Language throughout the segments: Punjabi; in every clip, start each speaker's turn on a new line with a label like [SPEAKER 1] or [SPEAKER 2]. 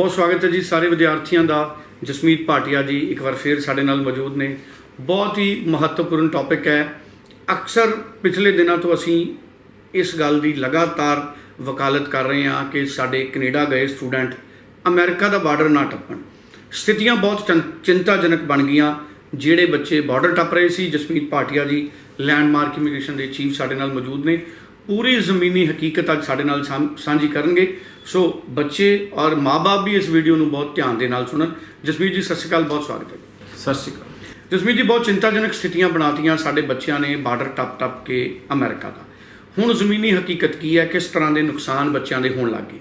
[SPEAKER 1] ਬਹੁਤ ਸਵਾਗਤ ਹੈ ਜੀ ਸਾਰੇ ਵਿਦਿਆਰਥੀਆਂ ਦਾ। ਜਸਮੀਤ ਭਾਟੀਆ ਜੀ ਇੱਕ ਵਾਰ ਫੇਰ ਸਾਡੇ ਨਾਲ ਮੌਜੂਦ ਨੇ। ਬਹੁਤ ਹੀ ਮਹੱਤਵਪੂਰਨ ਟੌਪਿਕ ਹੈ। ਅਕਸਰ ਪਿਛਲੇ ਦਿਨਾਂ ਤੋਂ ਅਸੀਂ ਇਸ ਗੱਲ ਦੀ ਲਗਾਤਾਰ ਵਕਾਲਤ ਕਰ ਰਹੇ ਹਾਂ ਕਿ ਸਾਡੇ ਕੈਨੇਡਾ ਗਏ ਸਟੂਡੈਂਟ ਅਮਰੀਕਾ ਦਾ ਬਾਰਡਰ ਨਾ ਟੱਪਣ। ਸਥਿਤੀਆਂ ਬਹੁਤ ਚਿੰਤਾਜਨਕ ਬਣ ਗਈਆਂ। ਜਿਹੜੇ ਬੱਚੇ ਬਾਰਡਰ ਟੱਪ ਰਹੇ ਸੀ, ਜਸਮੀਤ ਭਾਟੀਆ ਜੀ, ਲੈਂਡਮਾਰਕ ਇਮੀਗ੍ਰੇਸ਼ਨ ਦੇ ਚੀਫ ਸਾਡੇ ਨਾਲ ਮੌਜੂਦ ਨੇ। ਪੂਰੀ ਜ਼ਮੀਨੀ ਹਕੀਕਤ ਅੱਜ ਸਾਡੇ ਨਾਲ ਸਾਂਝ- ਕਰਨਗੇ। ਸੋ ਬੱਚੇ ਔਰ ਮਾਪੇ ਵੀ ਇਸ ਵੀਡੀਓ ਨੂੰ ਬਹੁਤ ਧਿਆਨ ਦੇ ਨਾਲ ਸੁਣਨ। ਜਸਮੀਤ ਜੀ ਸਤਿ ਸ਼੍ਰੀ ਅਕਾਲ ਬਹੁਤ ਸਵਾਗਤ ਹੈ
[SPEAKER 2] ਸਤਿ ਸ਼੍ਰੀ ਅਕਾਲ।
[SPEAKER 1] ਜਸਮੀਤ ਜੀ ਬਹੁਤ ਚਿੰਤਾਜਨਕ ਸਥਿਤੀਆਂ ਬਣਾਤੀਆਂ ਸਾਡੇ ਬੱਚਿਆਂ ਨੇ ਬਾਰਡਰ ਟੱਪ ਟੱਪ ਕੇ ਅਮਰੀਕਾ ਦਾ। ਹੁਣ ਜ਼ਮੀਨੀ ਹਕੀਕਤ ਕੀ ਹੈ? ਕਿਸ ਤਰ੍ਹਾਂ ਦੇ ਨੁਕਸਾਨ ਬੱਚਿਆਂ ਦੇ ਹੋਣ ਲੱਗੇ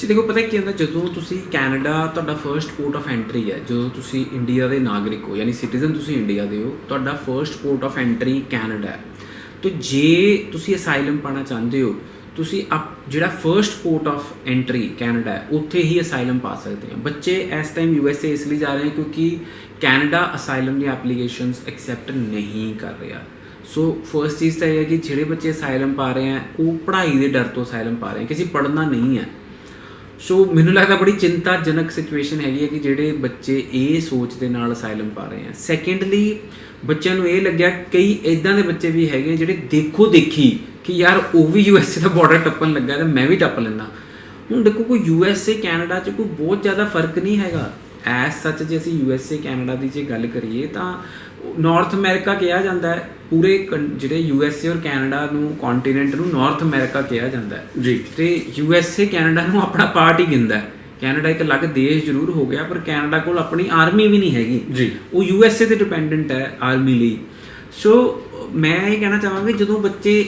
[SPEAKER 2] ਜੀ ਦੇਖੋ ਪਤਾ ਕੀ ਹੁੰਦਾ ਜਦੋਂ ਤੁਸੀਂ ਕੈਨੇਡਾ ਤੁਹਾਡਾ ਫਰਸਟ ਪੋਰਟ ਆਫ ਐਂਟਰੀ ਹੈ ਜਦੋਂ ਤੁਸੀਂ ਇੰਡੀਆ ਦੇ ਨਾਗਰਿਕ ਹੋ ਯਾਨੀ ਸਿਟੀਜ਼ਨ ਤੁਸੀਂ ਇੰਡੀਆ ਦੇ ਹੋ ਤੁਹਾਡਾ first port of entry Canada ਹੈ। ਤੇ ਜੇ ਤੁਸੀਂ ਅਸਾਈਲਮ ਪਾਣਾ ਚਾਹੁੰਦੇ ਹੋ, ਤੁਸੀਂ ਅਪ ਜਿਹੜਾ first port of entry Canada ਹੈ, ਉੱਥੇ ਹੀ ਅਸਾਈਲਮ ਪਾ ਸਕਦੇ ਹੋ। ਬੱਚੇ ਇਸ ਟਾਈਮ ਯੂ ਐਸ ਏ ਇਸ ਲਈ ਜਾ ਰਹੇ ਹਨ ਕਿਉਂਕਿ ਕੈਨੇਡਾ ਅਸਾਈਲਮ ਦੀਆਂ ਐਪਲੀਕੇਸ਼ਨਸ ਐਕਸੈਪਟ ਨਹੀਂ ਕਰ ਰਿਹਾ। ਸੋ ਫਰਸਟ ਚੀਜ਼ ਤਾਂ ਇਹ ਹੈ ਕਿ ਜਿਹੜੇ ਬੱਚੇ ਅਸਾਈਲਮ ਪਾ ਰਹੇ ਆ ਉਹ ਪੜ੍ਹਾਈ ਦੇ ਡਰ ਤੋਂ ਅਸਾਈਲਮ ਪਾ ਰਹੇ ਆ ਕਿਸੇ ਪੜ੍ਹਨਾ ਨਹੀਂ ਹੈ। ਸੋ ਮੈਨੂੰ ਲੱਗਦਾ ਬੜੀ ਚਿੰਤਾਜਨਕ ਸਿਚੁਏਸ਼ਨ ਹੈਗੀ ਹੈ ਕਿ ਜਿਹੜੇ ਬੱਚੇ ਇਹ ਸੋਚ ਦੇ ਨਾਲ ਅਸਾਈਲਮ ਪਾ ਰਹੇ ਆ। ਸੈਕੰਡਲੀ ਬੱਚਿਆਂ ਨੂੰ ਇਹ ਲੱਗਿਆ, ਕਈ ਇਦਾਂ ਦੇ ਬੱਚੇ ਵੀ ਹੈਗੇ ਜਿਹੜੇ ਦੇਖੋ ਦੇਖੀ ਕਿ ਯਾਰ ਉਹ ਵੀ ਯੂਐਸਏ ਦਾ ਬਾਰਡਰ ਟੱਪਣ ਲੱਗਾ ਤੇ ਮੈਂ ਵੀ ਟੱਪ ਲੈਂਦਾ। ਹੁਣ ਦੇਖੋ, ਕੋਈ ਯੂਐਸਏ ਕੈਨੇਡਾ 'ਚ ਕੋਈ ਬਹੁਤ ਜ਼ਿਆਦਾ ਫ਼ਰਕ ਨਹੀਂ ਹੈਗਾ। ਐਸ ਸੱਚ ਜੇ ਅਸੀਂ ਯੂਐਸਏ ਕੈਨੇਡਾ ਦੀ ਜੇ ਗੱਲ ਕਰੀਏ ਤਾਂ ਨਾਰਥ ਅਮਰੀਕਾ ਕਿਹਾ ਜਾਂਦਾ ਹੈ। ਪੂਰੇ ਜਿਹੜੇ ਯੂਐਸਏ ਔਰ ਕੈਨੇਡਾ ਨੂੰ ਕੰਟੀਨੈਂਟ ਨੂੰ ਨਾਰਥ ਅਮਰੀਕਾ ਕਿਹਾ ਜਾਂਦਾ ਹੈ।
[SPEAKER 1] ਜੀ।
[SPEAKER 2] ਤੇ ਯੂਐਸਏ ਕੈਨੇਡਾ ਨੂੰ ਆਪਣਾ ਪਾਰਟ ਹੀ ਗਿੰਦਾ ਹੈ। ਕੈਨੇਡਾ ਇੱਕ ਅਲੱਗ ਦੇਸ਼ ਜ਼ਰੂਰ ਹੋ ਗਿਆ ਪਰ ਕੈਨੇਡਾ ਕੋਲ ਆਪਣੀ ਆਰਮੀ ਵੀ ਨਹੀਂ ਹੈਗੀ।
[SPEAKER 1] ਜੀ।
[SPEAKER 2] ਉਹ ਯੂਐਸਏ ਤੇ ਡਿਪੈਂਡੈਂਟ ਹੈ ਆਰਮੀ ਲਈ। ਸੋ ਮੈਂ ਇਹ ਕਹਿਣਾ ਚਾਹਾਂਗਾ ਜਦੋਂ ਬੱਚੇ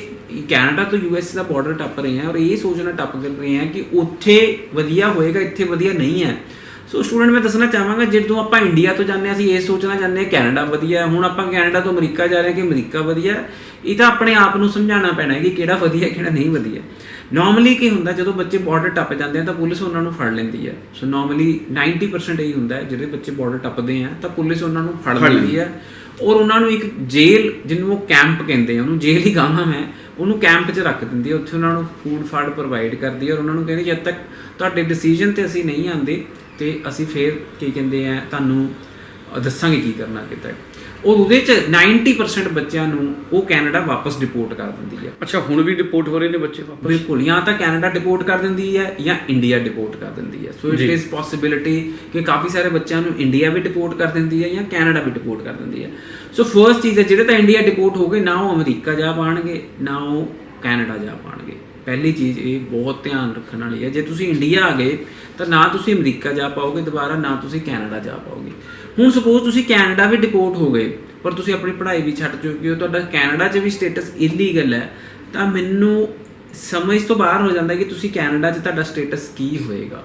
[SPEAKER 2] ਕੈਨੇਡਾ ਤੋਂ ਯੂਐਸ ਦਾ ਬਾਰਡਰ ਟੱਪ ਰਹੇ ਆ ਔਰ ਇਹ ਸੋਚਣਾ ਟੱਪ ਕਰ ਰਹੇ ਆ ਕਿ ਉੱਥੇ ਵਧੀਆ ਹੋਏਗਾ ਇੱਥੇ ਵਧੀਆ ਨਹੀਂ ਹੈ ਸੋ ਸਟੂਡੈਂਟ ਮੈਂ ਦੱਸਣਾ ਚਾਹਾਂਗਾ ਜਦੋਂ ਆਪਾਂ ਇੰਡੀਆ ਤੋਂ ਜਾਂਦੇ ਹਾਂ ਅਸੀਂ ਇਹ ਸੋਚਣਾ ਚਾਹੁੰਦੇ ਹਾਂ ਕੈਨੇਡਾ ਵਧੀਆ ਹੈ। ਹੁਣ ਆਪਾਂ ਕੈਨੇਡਾ ਤੋਂ ਅਮਰੀਕਾ ਜਾ ਰਹੇ ਹਾਂ ਕਿ ਅਮਰੀਕਾ ਵਧੀਆ ਹੈ। ਇਹ ਤਾਂ ਆਪਣੇ ਆਪ ਨੂੰ ਸਮਝਾਉਣਾ ਪੈਣਾ ਹੈ ਕਿ ਕਿਹੜਾ ਵਧੀਆ ਕਿਹੜਾ ਨਹੀਂ ਵਧੀਆ ਨਾਰਮਲੀ ਕੀ ਹੁੰਦਾ ਜਦੋਂ ਬੱਚੇ ਬਾਰਡਰ ਟੱਪ ਜਾਂਦੇ ਆ ਤਾਂ ਪੁਲਿਸ ਉਹਨਾਂ ਨੂੰ ਫੜ ਲੈਂਦੀ ਹੈ। ਸੋ ਨਾਰਮਲੀ 90% ਇਹੀ ਹੁੰਦਾ ਹੈ ਜਿਹੜੇ ਬੱਚੇ ਬਾਰਡਰ ਟੱਪਦੇ ਆ ਤਾਂ ਪੁਲਿਸ ਉਹਨਾਂ ਨੂੰ ਫੜ
[SPEAKER 1] ਫੜ
[SPEAKER 2] ਲੈਂਦੀ ਹੈ। ਔਰ ਉਹਨਾਂ ਨੂੰ ਇੱਕ ਜੇਲ੍ਹ ਜਿਹਨੂੰ ਉਹ ਕੈਂਪ ਕਹਿੰਦੇ ਆ ਉਹਨੂੰ ਜੇਲ੍ਹ ਹੀ ਗਾਹਾਂ ਮੈਂ ਉਹਨੂੰ ਕੈਂਪ 'ਚ ਰੱਖ ਦਿੰਦੀ ਹੈ। ਉੱਥੇ ਉਹਨਾਂ ਨੂੰ ਫੂਡ ਫਾਡ ਪ੍ਰੋਵਾਈਡ ਕਰਦੀ ਹੈ। ਔਰ ਉਹਨਾਂ ਨੂੰ ਕਹਿੰਦੀ ਜਦ ਤੱਕ ਤੁਹਾਡੇ ਡਿਸੀਜਨ ਤੇ ਅਸੀਂ ਨਹੀਂ ਆਂਦੇ ਤੇ ਅਸੀਂ ਫੇਰ ਕੀ ਕਹਿੰਦੇ ਆ ਤੁਹਾਨੂੰ ਦੱਸਾਂਗੇ ਕੀ ਕਰਨਾ ਕਿਤਾ ਔਰ ਉਹਦੇ 'ਚ 90% ਬੱਚਿਆਂ ਨੂੰ ਉਹ ਕੈਨੇਡਾ ਵਾਪਸ ਡਿਪੋਰਟ ਕਰ ਦਿੰਦੀ ਹੈ
[SPEAKER 1] ਅੱਛਾ ਹੁਣ ਵੀ ਡਿਪੋਰਟ ਹੋ ਰਹੇ ਨੇ ਬੱਚੇ ਵਾਪਸ?
[SPEAKER 2] ਬਿਲਕੁਲ ਜਾਂ ਤਾਂ ਕੈਨੇਡਾ ਡਿਪੋਰਟ ਕਰ ਦਿੰਦੀ ਹੈ ਜਾਂ ਇੰਡੀਆ ਡਿਪੋਰਟ ਕਰ ਦਿੰਦੀ ਹੈ ਸੋ ਇਟ। ਇਜ਼ ਪੋਸਿਬਿਲਿਟੀ ਕਿ ਕਾਫੀ ਸਾਰੇ ਬੱਚਿਆਂ ਨੂੰ ਇੰਡੀਆ ਵੀ ਡਿਪੋਰਟ ਕਰ ਦਿੰਦੀ ਹੈ ਜਾਂ ਕੈਨੇਡਾ ਵੀ ਡਿਪੋਰਟ ਕਰ ਦਿੰਦੀ ਹੈ ਸੋ ਫਰਸਟ ਚੀਜ਼ ਹੈ ਜਿਹੜੇ ਤਾਂ ਇੰਡੀਆ ਡਿਪੋਰਟ ਹੋ ਗਏ ਨਾ ਉਹ ਅਮਰੀਕਾ ਜਾ ਪਾਣਗੇ ਨਾ ਉਹ ਕੈਨੇਡਾ ਜਾ ਪਾਣਗੇ। ਪਹਿਲੀ ਚੀਜ਼ ਇਹ ਬਹੁਤ ਧਿਆਨ ਰੱਖਣ ਵਾਲੀ ਹੈ। ਜੇ ਤੁਸੀਂ ਇੰਡੀਆ ਆ ਗਏ ਤਾਂ ਨਾ ਤੁਸੀਂ ਅਮਰੀਕਾ ਜਾ ਪਾਓਗੇ ਦੁਬਾਰਾ ਨਾ ਤੁਸੀਂ ਕੈਨੇਡਾ ਜਾ ਪਾਓਗੇ। ਹੁਣ ਸਪੋਜ਼ ਤੁਸੀਂ ਕੈਨੇਡਾ ਵੀ ਡਿਪੋਰਟ ਹੋ ਗਏ ਪਰ ਤੁਸੀਂ ਆਪਣੀ ਪੜ੍ਹਾਈ ਵੀ ਛੱਡ ਚੁੱਕੇ ਹੋ ਤੁਹਾਡਾ ਕੈਨੇਡਾ 'ਚ ਵੀ ਸਟੇਟਸ ਇਲੀਗਲ ਹੈ ਤਾਂ ਮੈਨੂੰ ਸਮਝ ਤੋਂ ਬਾਹਰ ਹੋ ਜਾਂਦਾ ਕਿ ਤੁਸੀਂ ਕੈਨੇਡਾ 'ਚ ਤੁਹਾਡਾ ਸਟੇਟਸ ਕੀ ਹੋਏਗਾ।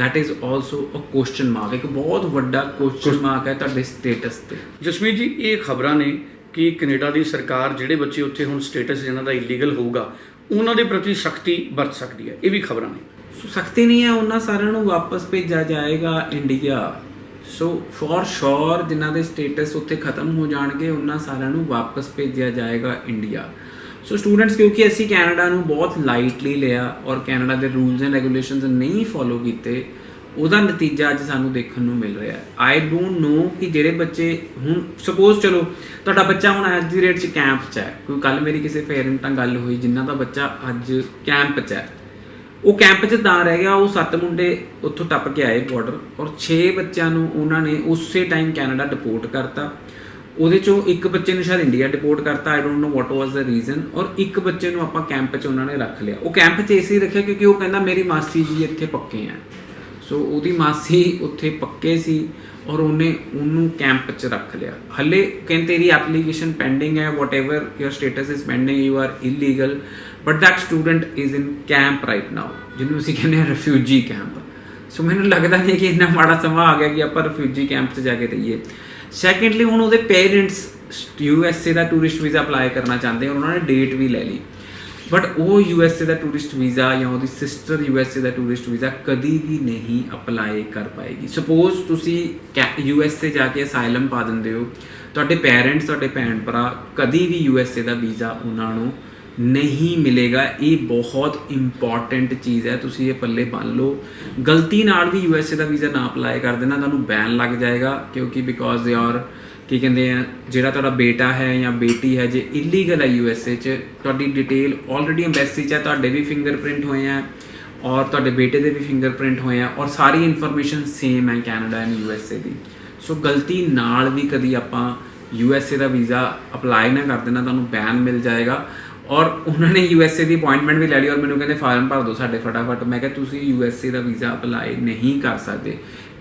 [SPEAKER 2] That is also a question mark ਇੱਕ ਬਹੁਤ ਵੱਡਾ question mark ਹੈ ਤੁਹਾਡੇ ਸਟੇਟਸ ਤੇ।
[SPEAKER 1] ਜਸਮੀਤ ਜੀ ਇਹ ਖਬਰਾਂ ਨੇ ਕਿ ਕੈਨੇਡਾ ਦੀ ਸਰਕਾਰ ਜਿਹੜੇ ਬੱਚੇ ਉੱਥੇ ਹੁਣ ਸਟੇਟਸ ਜਿਨ੍ਹਾਂ ਦਾ ਇਲੀਗਲ ਹੋਊਗਾ, ਉਹਨਾਂ ਦੇ ਪ੍ਰਤੀ ਸਖਤੀ ਵਰਤ ਸਕਦੀ ਹੈ, ਇਹ ਵੀ ਖਬਰਾਂ ਨੇ।
[SPEAKER 2] ਸੋ ਸਖਤੀ ਨਹੀਂ ਹੈ, ਉਹਨਾਂ ਸਾਰਿਆਂ ਨੂੰ ਵਾਪਸ ਭੇਜਿਆ ਜਾਏਗਾ ਇੰਡੀਆ ਸੋ ਫੋਰ ਸ਼ੋਰ ਜਿਨ੍ਹਾਂ ਦੇ ਸਟੇਟਸ ਉੱਥੇ ਖਤਮ ਹੋ ਜਾਣਗੇ, ਉਹਨਾਂ ਸਾਰਿਆਂ ਨੂੰ ਵਾਪਸ ਭੇਜਿਆ ਜਾਏਗਾ ਇੰਡੀਆ ਸੋ ਸਟੂਡੈਂਟਸ ਕਿਉਂਕਿ ਅਸੀਂ ਕੈਨੇਡਾ ਨੂੰ ਬਹੁਤ ਲਾਈਟਲੀ ਲਿਆ ਔਰ ਕੈਨੇਡਾ ਦੇ ਰੂਲਸ ਐਂਡ ਰੈਗੂਲੇਸ਼ਨਸ ਨਹੀਂ ਫੋਲੋ ਕੀਤੇ ਉਹਦਾ ਨਤੀਜਾ ਅੱਜ ਸਾਨੂੰ ਦੇਖਣ ਨੂੰ ਮਿਲ ਰਿਹਾ ਹੈ। ਆਈ ਡੋਨਟ ਨੋ ਕਿ ਜਿਹੜੇ ਬੱਚੇ ਹੁਣ ਸਪੋਜ਼ ਚਲੋ, ਤੁਹਾਡਾ ਬੱਚਾ ਹੁਣ ਅੱਜ ਦੀ ਰੇਟ 'ਚ ਕੈਂਪ 'ਚ ਹੈ। ਕੋਈ ਕੱਲ ਮੇਰੀ ਕਿਸੇ ਪੇਰੈਂਟ ਨਾਲ ਗੱਲ ਹੋਈ ਜਿਨ੍ਹਾਂ ਦਾ ਬੱਚਾ ਅੱਜ ਕੈਂਪ 'ਚ ਹੈ। ਉਹ ਕੈਂਪ 'ਚ ਤਾਂ ਰਹਿ ਗਿਆ, ਉਹ ਸੱਤ ਮੁੰਡੇ ਉੱਥੋਂ ਟੱਪ ਕੇ ਆਏ ਬਾਰਡਰ ਔਰ 6 ਬੱਚਿਆਂ ਨੂੰ ਉਹਨਾਂ ਨੇ ਉਸੇ ਟਾਈਮ ਕੈਨੇਡਾ ਡਿਪੋਰਟ ਕਰਤਾ। ਉਹਦੇ ਚੋਂ ਇੱਕ ਬੱਚੇ ਨੂੰ ਸ਼ਾਇਦ ਇੰਡੀਆ ਡਿਪੋਰਟ ਕਰਤਾ I don't know what was the reason ਔਰ ਇੱਕ ਬੱਚੇ ਨੂੰ ਆਪਾਂ ਕੈਂਪ 'ਚ ਉਹਨਾਂ ਨੇ ਰੱਖ ਲਿਆ। ਉਹ ਕੈਂਪ 'ਚ ਇਸੇ ਰੱਖਿਆ ਕਿਉਂਕਿ ਉਹ ਕਹਿੰਦਾ ਮੇਰੀ ਮਾਸੀ ਜੀ ਇੱਥੇ ਪੱਕੇ ਆ। ਸੋ ਉਹਦੀ ਮਾਸੀ ਉੱਥੇ ਪੱਕੇ ਸੀ ਔਰ ਉਹਨੇ ਉਹਨੂੰ ਕੈਂਪ 'ਚ ਰੱਖ ਲਿਆ। ਹੱਲੇ ਕਹਿੰਦੇ ਤੇਰੀ ਐਪਲੀਕੇਸ਼ਨ ਪੈਂਡਿੰਗ ਹੈ whatever your status is pending you are illegal but that student is in camp right now ਜਿਹਨੂੰ ਅਸੀਂ ਕਹਿੰਦੇ ਹਾਂ ਰਿਫਿਊਜੀ ਕੈਂਪ ਸੋ ਮੈਨੂੰ ਲੱਗਦਾ ਨਹੀਂ ਕਿ ਇੰਨਾ ਮਾੜਾ ਸਮਾਂ ਆ ਗਿਆ ਕਿ ਆਪਾਂ ਰਿਫਿਊਜੀ ਕੈਂਪ 'ਚ ਜਾ ਕੇ ਰਹੀਏ। ਸੈਕੰਡਲੀ ਹੁਣ ਉਹਦੇ ਪੇਰੈਂਟਸ ਯੂਐਸਏ ਦਾ ਟੂਰਿਸਟ ਵੀਜ਼ਾ ਅਪਲਾਈ ਕਰਨਾ ਚਾਹੁੰਦੇ ਉਹਨਾਂ ਨੇ ਡੇਟ ਵੀ ਲੈ ਲਈ। ਬਟ ਉਹ ਯੂਐਸਏ ਦਾ ਟੂਰਿਸਟ ਵੀਜ਼ਾ ਜਾਂ ਉਹਦੀ ਸਿਸਟਰ ਯੂਐਸਏ ਦਾ ਟੂਰਿਸਟ ਵੀਜ਼ਾ ਕਦੀ ਵੀ ਨਹੀਂ ਅਪਲਾਈ ਕਰ ਪਾਏਗੀ। ਸਪੋਜ਼ ਤੁਸੀਂ ਯੂਐਸਏ ਜਾ ਕੇ ਅਸਾਈਲਮ ਪਾ ਦਿੰਦੇ ਹੋ, ਤੁਹਾਡੇ ਪੇਰੈਂਟਸ ਤੁਹਾਡੇ ਭੈਣ ਭਰਾ ਕਦੀ ਵੀ ਯੂਐਸਏ ਦਾ ਵੀਜ਼ਾ ਉਹਨਾਂ ਨੂੰ ਨਹੀਂ ਮਿਲੇਗਾ। ਇਹ ਬਹੁਤ ਇੰਪੋਰਟੈਂਟ ਚੀਜ਼ ਹੈ। ਤੁਸੀਂ ਇਹ ਪੱਲੇ ਬੰਨ ਲਓ। ਗਲਤੀ ਨਾਲ ਵੀ ਯੂਐਸਏ ਦਾ ਵੀਜ਼ਾ ਨਾ ਅਪਲਾਈ ਕਰ ਦੇਣਾ, ਤੁਹਾਨੂੰ ਬੈਨ ਲੱਗ ਜਾਏਗਾ ਕਿਉਂਕਿ ਬਿਕੋਜ਼ ਯਾਰ ਕੀ ਕਹਿੰਦੇ ਆ, ਜਿਹੜਾ ਤੁਹਾਡਾ ਬੇਟਾ ਹੈ ਜਾਂ ਬੇਟੀ ਹੈ, ਜੇ ਇਲੀਗਲ ਹੈ ਯੂਐਸਏ 'ਚ, ਤੁਹਾਡੀ ਡਿਟੇਲ ਆਲਰੇਡੀ ਐਮਬੈਸੀ 'ਚ ਹੈ, ਤੁਹਾਡੇ ਵੀ ਫਿੰਗਰਪ੍ਰਿੰਟ ਹੋਏ ਆ ਔਰ ਤੁਹਾਡੇ ਬੇਟੇ ਦੇ ਵੀ ਫਿੰਗਰਪ੍ਰਿੰਟ ਹੋਏ ਆ ਔਰ ਸਾਰੀ ਇਨਫੋਰਮੇਸ਼ਨ ਸੇਮ ਹੈ ਕੈਨੇਡਾ ਐਂਡ ਯੂਐਸਏ ਦੀ। ਸੋ ਗਲਤੀ ਨਾਲ ਵੀ ਕਦੀ ਆਪਾਂ ਯੂਐਸਏ ਦਾ ਵੀਜ਼ਾ ਅਪਲਾਈ ਨਾ ਕਰ ਦੇਣਾ, ਤੁਹਾਨੂੰ ਬੈਨ ਮਿਲ ਜਾਏਗਾ। ਔਰ ਉਹਨਾਂ ਨੇ ਯੂਐਸਏ ਦੀ ਅਪਾਇੰਟਮੈਂਟ ਵੀ ਲੈ ਲਈ ਔਰ ਮੈਨੂੰ ਕਹਿੰਦੇ, ਫਾਰਮ ਭਰ ਦਿਓ ਸਾਡੇ ਫਟਾਫਟ। ਮੈਂ ਕਿਹਾ, ਤੁਸੀਂ ਯੂਐਸਏ ਦਾ ਵੀਜ਼ਾ ਅਪਲਾਈ ਨਹੀਂ ਕਰ ਸਕਦੇ।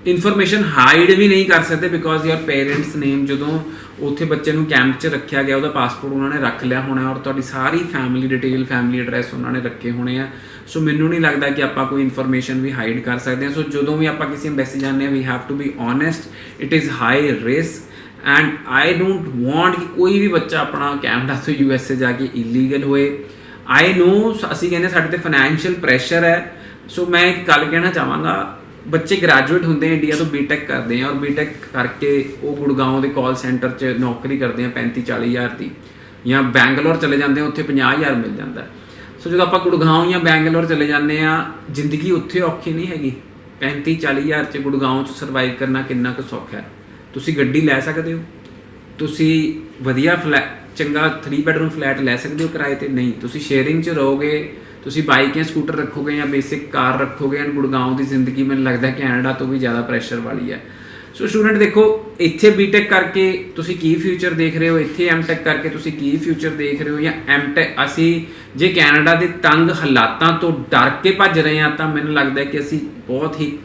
[SPEAKER 2] ਇਨਫੋਰਮੇਸ਼ਨ ਹਾਈਡ ਵੀ ਨਹੀਂ ਕਰ ਸਕਦੇ ਬਿਕੋਜ਼ ਯਰ ਪੇਰੈਂਟਸ ਨੇਮ ਜਦੋਂ ਉੱਥੇ ਬੱਚੇ ਨੂੰ ਕੈਂਪ 'ਚ ਰੱਖਿਆ ਗਿਆ, ਉਹਦਾ ਪਾਸਪੋਰਟ ਉਹਨਾਂ ਨੇ ਰੱਖ ਲਿਆ ਹੋਣਾ ਔਰ ਤੁਹਾਡੀ ਸਾਰੀ ਫੈਮਿਲੀ ਡਿਟੇਲ ਫੈਮਿਲੀ ਐਡਰੈਸ ਉਹਨਾਂ ਨੇ ਰੱਖੇ ਹੋਣੇ ਆ। ਸੋ ਮੈਨੂੰ ਨਹੀਂ ਲੱਗਦਾ ਕਿ ਆਪਾਂ ਕੋਈ ਇਨਫੋਰਮੇਸ਼ਨ ਵੀ ਹਾਈਡ ਕਰ ਸਕਦੇ ਹਾਂ। ਸੋ ਜਦੋਂ ਵੀ ਆਪਾਂ ਕਿਸੇ ਐਮਬੈਸੀ ਜਾਂਦੇ ਹਾਂ we have to be honest it is high risk and I don't want ਕਿ ਕੋਈ ਵੀ ਬੱਚਾ ਆਪਣਾ ਕੈਨੇਡਾ ਤੋਂ ਯੂਐਸਏ ਜਾ ਕੇ ਇਲੀਗਲ ਹੋਏ। ਆਈ ਨੋ ਅਸੀਂ ਕਹਿੰਦੇ ਸਾਡੇ ਤੇ ਫਾਈਨੈਂਸ਼ੀਅਲ ਪ੍ਰੈਸ਼ਰ ਹੈ। ਸੋ ਮੈਂ ਇੱਕ ਗੱਲ ਕਹਿਣਾ ਚਾਹਾਂਗਾ ਬੱਚੇ ਗ੍ਰੈਜੂਏਟ ਹੁੰਦੇ ਆ ਇੰਡੀਆ ਤੋਂ ਬੀਟੈਕ ਕਰਦੇ ਆ ਔਰ ਬੀਟੈਕ ਕਰਕੇ ਉਹ ਗੁੜਗਾਉਂ ਦੇ ਕਾਲ ਸੈਂਟਰ 'ਚ ਨੌਕਰੀ ਕਰਦੇ ਆ 35 40 ਹਜ਼ਾਰ ਦੀ ਜਾਂ ਬੈਂਗਲੌਰ ਚਲੇ ਜਾਂਦੇ ਆ, ਉੱਥੇ 50 ਹਜ਼ਾਰ ਮਿਲ ਜਾਂਦਾ। ਸੋ ਜਦੋਂ ਆਪਾਂ ਗੁੜਗਾਉਂ ਜਾਂ ਬੈਂਗਲੌਰ ਚਲੇ ਜਾਂਦੇ ਆ, ਜ਼ਿੰਦਗੀ ਉੱਥੇ ਔਖੀ ਨਹੀਂ ਹੈਗੀ। 35 40 ਹਜ਼ਾਰ 'ਚ ਗੁੜਗਾਉਂ 'ਚ ਸਰਵਾਈਵ ਕਰਨਾ ਕਿੰਨਾ ਕੁ ਸੌਖਾ ਹੈ। ਤੁਸੀਂ ਗੱਡੀ ਲੈ ਸਕਦੇ ਹੋ। ਤੁਸੀਂ ਵਧੀਆ ਫਲੈਟ ਚੰਗਾ 3 ਬੈਡਰੂਮ ਫਲੈਟ ਲੈ ਸਕਦੇ ਹੋ ਕਿਰਾਏ ਤੇ। ਨਹੀਂ, ਤੁਸੀਂ ਸ਼ੇਅਰਿੰਗ 'ਚ ਰਹੋਗੇ ਤੁਸੀਂ ਬਾਈਕ ਜਾਂ ਸਕੂਟਰ ਰੱਖੋਗੇ ਜਾਂ ਬੇਸਿਕ ਕਾਰ ਰੱਖੋਗੇ ਐਂਡ ਗੁੜਗਾਉਂ ਦੀ ਜ਼ਿੰਦਗੀ ਮੈਨੂੰ ਲੱਗਦਾ ਕੈਨੇਡਾ ਤੋਂ ਵੀ ਜ਼ਿਆਦਾ ਪ੍ਰੈਸ਼ਰ ਵਾਲੀ ਹੈ। ਸੋ ਸਟੂਡੈਂਟ ਦੇਖੋ, ਇੱਥੇ ਬੀਟੈਕ ਕਰਕੇ ਤੁਸੀਂ ਕੀ ਫਿਊਚਰ ਦੇਖ ਰਹੇ ਹੋ? ਇੱਥੇ ਐਮਟੈਕ ਕਰਕੇ ਤੁਸੀਂ ਕੀ ਫਿਊਚਰ ਦੇਖ ਰਹੇ ਹੋ? ਜਾਂ ਐਮਟੈਕ ਅਸੀਂ ਜੇ ਕੈਨੇਡਾ ਦੇ ਤੰਗ ਹਾਲਾਤਾਂ ਤੋਂ ਡਰ ਕੇ ਭੱਜ ਰਹੇ ਹਾਂ ਤਾਂ ਮੈਨੂੰ ਲੱਗਦਾ ਕਿ ਅਸੀਂ ਬਹੁਤ ਹੀ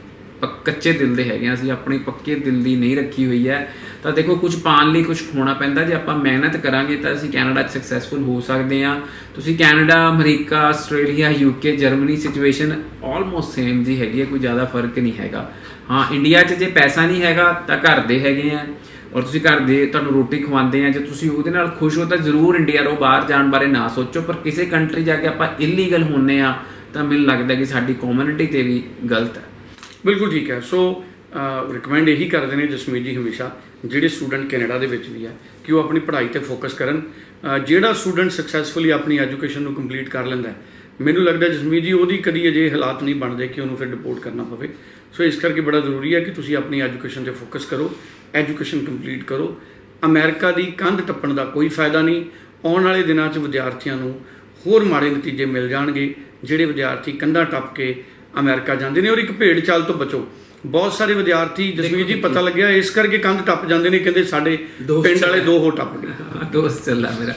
[SPEAKER 2] ਕੱਚੇ ਦਿਲ ਦੇ ਹੈਗੇ ਹਾਂ ਅਸੀਂ ਆਪਣੀ ਪੱਕੇ ਦਿਲ ਦੀ ਨਹੀਂ ਰੱਖੀ ਹੋਈ ਹੈ। ਤਾਂ ਦੇਖੋ, ਕੁਝ ਪਾਣ ਲਈ ਕੁਝ ਖੋਣਾ ਪੈਂਦਾ, ਜੇ ਆਪਾਂ ਮਿਹਨਤ ਕਰਾਂਗੇ ਤਾਂ ਅਸੀਂ ਕੈਨੇਡਾ 'ਚ ਸਕਸੈਸਫੁਲ ਹੋ ਸਕਦੇ ਹਾਂ। ਤੁਸੀਂ Canada, America, Australia UK Germany situation almost same ਜੀ ਹੈਗੀ ਹੈ, ਕੋਈ ਜ਼ਿਆਦਾ ਫ਼ਰਕ ਨਹੀਂ ਹੈਗਾ। ਹਾਂ, ਇੰਡੀਆ 'ਚ ਜੇ ਪੈਸਾ ਨਹੀਂ ਹੈਗਾ, ਤਾਂ ਘਰ ਦੇ ਹੈਗੇ ਆ। ਔਰ ਤੁਸੀਂ ਘਰ ਦੇ ਤੁਹਾਨੂੰ ਰੋਟੀ ਖਵਾਉਂਦੇ ਆ, ਜੇ ਤੁਸੀਂ ਉਹਦੇ ਨਾਲ ਖੁਸ਼ ਹੋ ਤਾਂ ਜ਼ਰੂਰ ਇੰਡੀਆ ਰੋ ਬਾਹਰ ਜਾਣ ਬਾਰੇ ਨਾ ਸੋਚੋ, ਪਰ ਕਿਸੇ ਕੰਟਰੀ ਜਾ ਕੇ ਆਪਾਂ ਇਲੀਗਲ ਹੁੰਨੇ ਆ, ਤਾਂ ਮੈਨੂੰ ਲੱਗਦਾ ਕਿ ਸਾਡੀ ਕਮਿਊਨਿਟੀ ਤੇ ਵੀ ਗਲਤ ਹੈ।
[SPEAKER 1] ਬਿਲਕੁਲ ਠੀਕ ਹੈ। ਸੋ ਰਿਕਮੈਂਡ ਇਹੀ ਕਰਦੇ ਨੇ ਜਸਮੀਤ ਜੀ ਹਮੇਸ਼ਾ, ਜਿਹੜੇ ਸਟੂਡੈਂਟ ਕੈਨੇਡਾ ਦੇ ਵਿੱਚ ਵੀ ਹੈ ਕਿ ਉਹ ਆਪਣੀ ਪੜ੍ਹਾਈ ਤੇ ਫੋਕਸ ਕਰਨ। ਜਿਹੜਾ ਸਟੂਡੈਂਟ ਸਕਸੈਸਫੁਲੀ ਆਪਣੀ ਐਜੂਕੇਸ਼ਨ ਨੂੰ ਕੰਪਲੀਟ ਕਰ ਲੈਂਦਾ ਮੈਨੂੰ ਲੱਗਦਾ ਜਸਮੀਤ ਜੀ ਉਹਦੀ ਕਦੀ ਅਜੇ ਹਾਲਾਤ ਨਹੀਂ ਬਣਦੇ ਕਿ ਉਹਨੂੰ ਫਿਰ ਡਿਪੋਰਟ ਕਰਨਾ ਪਵੇ। ਸੋ ਇਸ ਕਰਕੇ ਬੜਾ ਜ਼ਰੂਰੀ ਹੈ ਕਿ ਤੁਸੀਂ ਆਪਣੀ ਐਜੂਕੇਸ਼ਨ ਤੇ ਫੋਕਸ ਕਰੋ ਐਜੂਕੇਸ਼ਨ ਕੰਪਲੀਟ ਕਰੋ। ਅਮਰੀਕਾ ਦੀ ਕੰਧ ਟੱਪਣ ਦਾ ਕੋਈ ਫਾਇਦਾ ਨਹੀਂ, ਆਉਣ ਵਾਲੇ ਦਿਨਾਂ 'ਚ ਵਿਦਿਆਰਥੀਆਂ ਨੂੰ ਹੋਰ ਮਾੜੇ ਨਤੀਜੇ ਮਿਲ ਜਾਣਗੇ, ਜਿਹੜੇ ਵਿਦਿਆਰਥੀ ਕੰਧਾਂ ਟੱਪ ਕੇ ਅਮਰੀਕਾ ਜਾਂਦੇ ਨੇ ਔਰ ਇੱਕ ਭੇਡ ਚਾਲ ਤੋਂ ਬਚੋ। ਬਹੁਤ ਸਾਰੇ ਵਿਦਿਆਰਥੀ ਜਸਮੀਤ ਜੀ ਪਤਾ ਲੱਗਿਆ ਇਸ ਕਰਕੇ ਕੰਧ ਟੱਪ ਜਾਂਦੇ ਨੇ ਕਹਿੰਦੇ ਸਾਡੇ ਪਿੰਡ ਵਾਲੇ ਦੋ ਹੋ ਟੱਪ ਗਏ।
[SPEAKER 2] ਦੋਸਤ ਚੱਲਾ ਮੇਰਾ।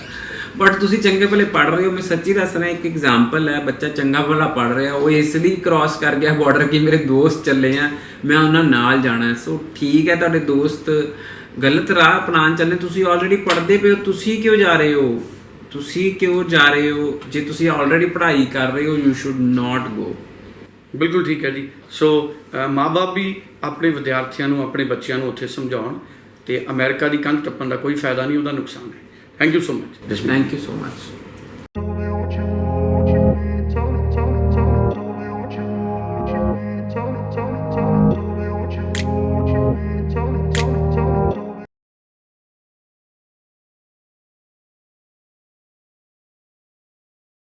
[SPEAKER 2] ਬਟ ਤੁਸੀਂ ਚੰਗੇ ਭਲੇ ਪੜ ਰਹੇ ਹੋ। ਮੈਂ ਸੱਚੀ ਦੱਸ ਰਿਹਾ ਇੱਕ ਐਗਜ਼ਾਮਪਲ ਹੈ ਬੱਚਾ ਚੰਗਾ ਭਲਾ ਪੜ ਰਿਹਾ ਉਹ ਇਸ ਲਈ ਕ੍ਰਾਸ ਕਰ ਗਿਆ ਬਾਰਡਰ ਕਿ ਮੇਰੇ ਦੋਸਤ ਚੱਲੇ ਆ ਮੈਂ ਉਹਨਾਂ ਨਾਲ ਜਾਣਾ ਸੋ ਠੀਕ ਹੈ ਤੁਹਾਡੇ ਦੋਸਤ ਗਲਤ ਰਾਹ ਅਪਣਾਉਣ ਚੱਲੇ। ਤੁਸੀਂ ਆਲਰੇਡੀ ਪੜ੍ਹਦੇ ਪਏ ਹੋ ਤੁਸੀਂ ਕਿਉਂ ਜਾ ਰਹੇ ਹੋ? ਤੁਸੀਂ ਕਿਉਂ ਜਾ ਰਹੇ ਹੋ? ਜੇ ਤੁਸੀਂ ਆਲਰੇਡੀ ਪੜ੍ਹਾਈ ਕਰ ਰਹੇ ਹੋ ਯੂ ਸ਼ੁੱਡ ਨਾਟ ਗੋ
[SPEAKER 1] ਬਿਲਕੁਲ ਠੀਕ ਹੈ ਜੀ। ਸੋ ਅ, ਮਾਂ-ਬਾਪ ਵੀ ਆਪਣੇ ਵਿਦਿਆਰਥੀਆਂ ਨੂੰ ਆਪਣੇ ਬੱਚਿਆਂ ਨੂੰ ਉੱਥੇ ਸਮਝਾਉਣ ਤੇ ਅਮਰੀਕਾ ਦੀ ਕੰਧ ਟੱਪਣ ਦਾ ਕੋਈ ਫਾਇਦਾ ਨਹੀਂ ਉਹਦਾ ਨੁਕਸਾਨ ਹੈ। Thank you so much
[SPEAKER 2] thank you so much